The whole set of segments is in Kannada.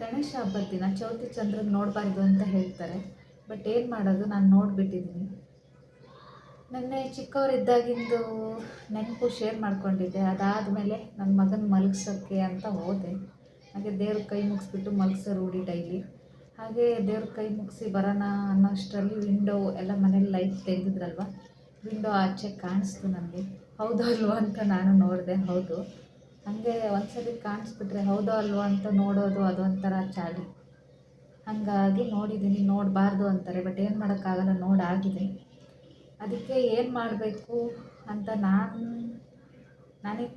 ಗಣೇಶ ಹಬ್ಬದ ದಿನ ಚೌತಿ ಚಂದ್ರನ ನೋಡಬಾರ್ದು ಅಂತ ಹೇಳ್ತಾರೆ. ಬಟ್ ಏನು ಮಾಡೋದು, ನಾನು ನೋಡಿಬಿಟ್ಟಿದ್ದೀನಿ. ನೆನ್ನೆ ಚಿಕ್ಕವರಿದ್ದಾಗಿಂದು ನೆನಪು ಶೇರ್ ಮಾಡ್ಕೊಂಡಿದ್ದೆ. ಅದಾದಮೇಲೆ ನನ್ನ ಮಗನ ಮಲಗಿಸೋಕ್ಕೆ ಅಂತ ಹೋದೆ. ಹಾಗೆ ದೇವ್ರ ಕೈ ಮುಗಿಸ್ಬಿಟ್ಟು ಮಲಗಿಸೋ ರೂಢಿ ಡೈಲಿ. ಹಾಗೆ ದೇವ್ರ ಕೈ ಮುಗಿಸಿ ಬರೋಣ ಅನ್ನೋಷ್ಟರಲ್ಲಿ ವಿಂಡೋ ಎಲ್ಲ ಮನೇಲಿ ಲೈಟ್ ತೆಗೆದಿದ್ರಲ್ವ? ವಿಂಡೋ ಆಚೆ ಕಾಣಿಸ್ತು ನನಗೆ. ಹೌದಲ್ವ ಅಂತ ನಾನು ನೋಡಿದೆ. ಹೌದು. ಹಾಗೆ ಒಂದ್ಸರಿ ಕಾಣಿಸ್ಬಿಟ್ರೆ ಹೌದೋ ಅಲ್ವೋ ಅಂತ ನೋಡೋದು ಅದೊಂಥರ ಚಾಳಿ ಹಾಗಾಗಿ ನೋಡಿದ್ದೀನಿ, ನೋಡಬಾರ್ದು ಅಂತಾರೆ, ಬಟ್ ಏನು ಮಾಡೋಕ್ಕಾಗಲ್ಲ, ನೋಡಾಗಿದೆ. ಅದಕ್ಕೆ ಏನು ಮಾಡಬೇಕು ಅಂತ ನಾನು ನನಗೆ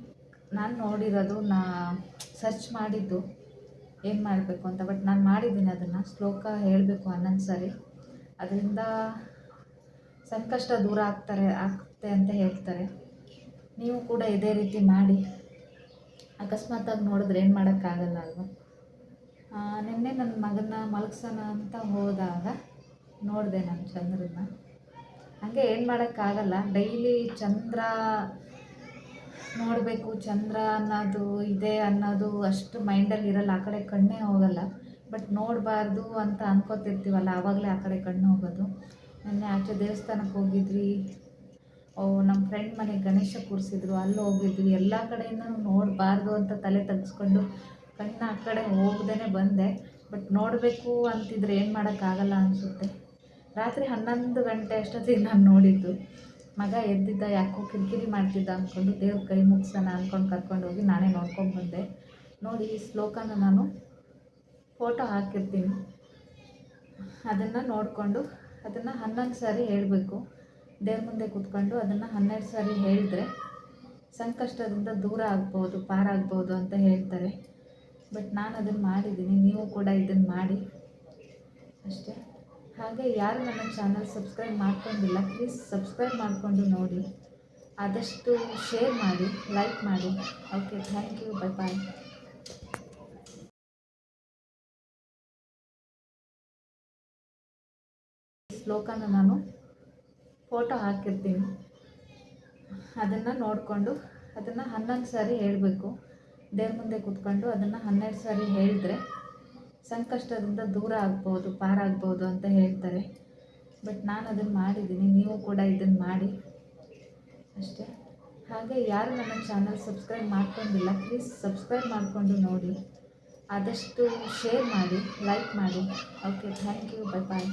ನಾನು ನೋಡಿರೋದು, ನಾ ಸರ್ಚ್ ಮಾಡಿದ್ದು ಏನು ಮಾಡಬೇಕು ಅಂತ, ಬಟ್ ನಾನು ಮಾಡಿದ್ದೀನಿ ಅದನ್ನು, ಶ್ಲೋಕ ಹೇಳಬೇಕು ಹನ್ನೊಂದು ಸಾರಿ. ಅದರಿಂದ ಸಂಕಷ್ಟ ದೂರ ಆಗ್ತಾರೆ, ಆಗ್ತೆ ಅಂತ ಹೇಳ್ತಾರೆ. ನೀವು ಕೂಡ ಇದೇ ರೀತಿ ಮಾಡಿ. ಅಕಸ್ಮಾತಾಗಿ ನೋಡಿದ್ರೆ ಏನು ಮಾಡೋಕ್ಕಾಗಲ್ಲ ಅಲ್ವಾ? ನಿನ್ನೆ ನನ್ನ ಮಗನ ಮಲಗ್ಸೋಣ ಅಂತ ಹೋದಾಗ ನೋಡಿದೆ ನಾನು ಚಂದ್ರನ ಹಾಗೆ ಏನು ಮಾಡೋಕ್ಕಾಗಲ್ಲ, ಡೈಲಿ ಚಂದ್ರ ನೋಡಬೇಕು, ಚಂದ್ರ ಅನ್ನೋದು ಇದೆ ಅನ್ನೋದು ಅಷ್ಟು ಮೈಂಡಲ್ಲಿ ಇರಲ್ಲ, ಆ ಕಡೆ ಕಣ್ಣೇ ಹೋಗಲ್ಲ. ಬಟ್ ನೋಡಬಾರ್ದು ಅಂತ ಅನ್ಕೋತಿರ್ತೀವಲ್ಲ, ಆವಾಗಲೇ ಆ ಕಡೆ ಕಣ್ಣು ಹೋಗೋದು. ನಿನ್ನೆ ಆಚೆ ದೇವಸ್ಥಾನಕ್ಕೆ ಹೋಗಿದ್ವಿ ಓ ನಮ್ಮ ಫ್ರೆಂಡ್ ಮನೆಗೆ ಗಣೇಶ ಕೂರಿಸಿದ್ರು, ಅಲ್ಲಿ ಹೋಗಿದ್ವಿ. ಎಲ್ಲ ಕಡೆಯಿಂದ ನೋಡಬಾರ್ದು ಅಂತ ತಲೆ ತಗ್ಸ್ಕೊಂಡು ಕಣ್ಣು ಆ ಕಡೆ ಹೋಗ್ದೇ ಬಂದೆ. ಬಟ್ ನೋಡಬೇಕು ಅಂತಿದ್ರೆ ಏನು ಮಾಡೋಕ್ಕಾಗಲ್ಲ ಅನಿಸುತ್ತೆ. ರಾತ್ರಿ ಹನ್ನೊಂದು ಗಂಟೆ ಅಷ್ಟೊತ್ತಿಗೆ ನಾನು ನೋಡಿದ್ದು. ಮಗ ಎದ್ದಿದ್ದ, ಯಾಕೋ ಕಿರಿಕಿರಿ ಮಾಡ್ತಿದ್ದ ಅಂದ್ಕೊಂಡು ದೇವ್ರ ಕೈ ಮುಗಿಸೋಣ ಅಂದ್ಕೊಂಡು ಕರ್ಕೊಂಡು ಹೋಗಿ ನಾನೇ ನೋಡ್ಕೊಂಡು ಬಂದೆ. ನೋಡಿ ಈ ಶ್ಲೋಕನ ನಾನು ಫೋಟೋ ಹಾಕಿರ್ತೀನಿ. ಅದನ್ನು ನೋಡಿಕೊಂಡು, ಅದನ್ನು ಹನ್ನೊಂದು ಸಾರಿ ಹೇಳಬೇಕು. ದೇವ್ರ ಮುಂದೆ ಕೂತ್ಕೊಂಡು ಅದನ್ನು ಹನ್ನೆರಡು ಸಾರಿ ಹೇಳಿದ್ರೆ ಸಂಕಷ್ಟದಿಂದ ದೂರ ಆಗ್ಬೋದು, ಪಾರಾಗ್ಬೋದು ಅಂತ ಹೇಳ್ತಾರೆ. ಬಟ್ ನಾನು ಅದನ್ನು ಮಾಡಿದ್ದೀನಿ, ನೀವು ಕೂಡ ಇದನ್ನು ಮಾಡಿ. ಅಷ್ಟೇ. ಹಾಗೆ ಯಾರು ನನ್ನ ಚಾನಲ್ ಸಬ್ಸ್ಕ್ರೈಬ್ ಮಾಡ್ಕೊಂಡಿಲ್ಲ ಪ್ಲೀಸ್ ಸಬ್ಸ್ಕ್ರೈಬ್ ಮಾಡಿಕೊಂಡು ನೋಡಿ. ಆದಷ್ಟು ಶೇರ್ ಮಾಡಿ ಲೈಕ್ ಮಾಡಿ. Okay thank you bye bye ಶ್ಲೋಕನ ನಾನು ಫೋಟೋ ಹಾಕಿರ್ತೀನಿ. ಅದನ್ನು ನೋಡಿಕೊಂಡು, ಅದನ್ನು ಹನ್ನೊಂದು ಸಾರಿ ಹೇಳಬೇಕು. ದೇವ್ರ ಮುಂದೆ ಕೂತ್ಕೊಂಡು ಅದನ್ನು ಹನ್ನೆರಡು ಸಾರಿ ಹೇಳಿದ್ರೆ ಸಂಕಷ್ಟದಿಂದ ದೂರ ಆಗ್ಬೋದು, ಪಾರಾಗ್ಬೋದು ಅಂತ ಹೇಳ್ತಾರೆ. ಬಟ್ ನಾನು ಅದನ್ನು ಮಾಡಿದ್ದೀನಿ, ನೀವು ಕೂಡ ಇದನ್ನು ಮಾಡಿ. ಅಷ್ಟೇ. ಹಾಗೆ ಯಾರು ನನ್ನ ಚಾನಲ್ ಸಬ್ಸ್ಕ್ರೈಬ್ ಮಾಡ್ಕೊಂಡಿಲ್ಲ, ಪ್ಲೀಸ್ ಸಬ್ಸ್ಕ್ರೈಬ್ ಮಾಡಿಕೊಂಡು ನೋಡಿ. ಆದಷ್ಟು ಶೇರ್ ಮಾಡಿ, ಲೈಕ್ ಮಾಡಿ. Okay, thank you bye bye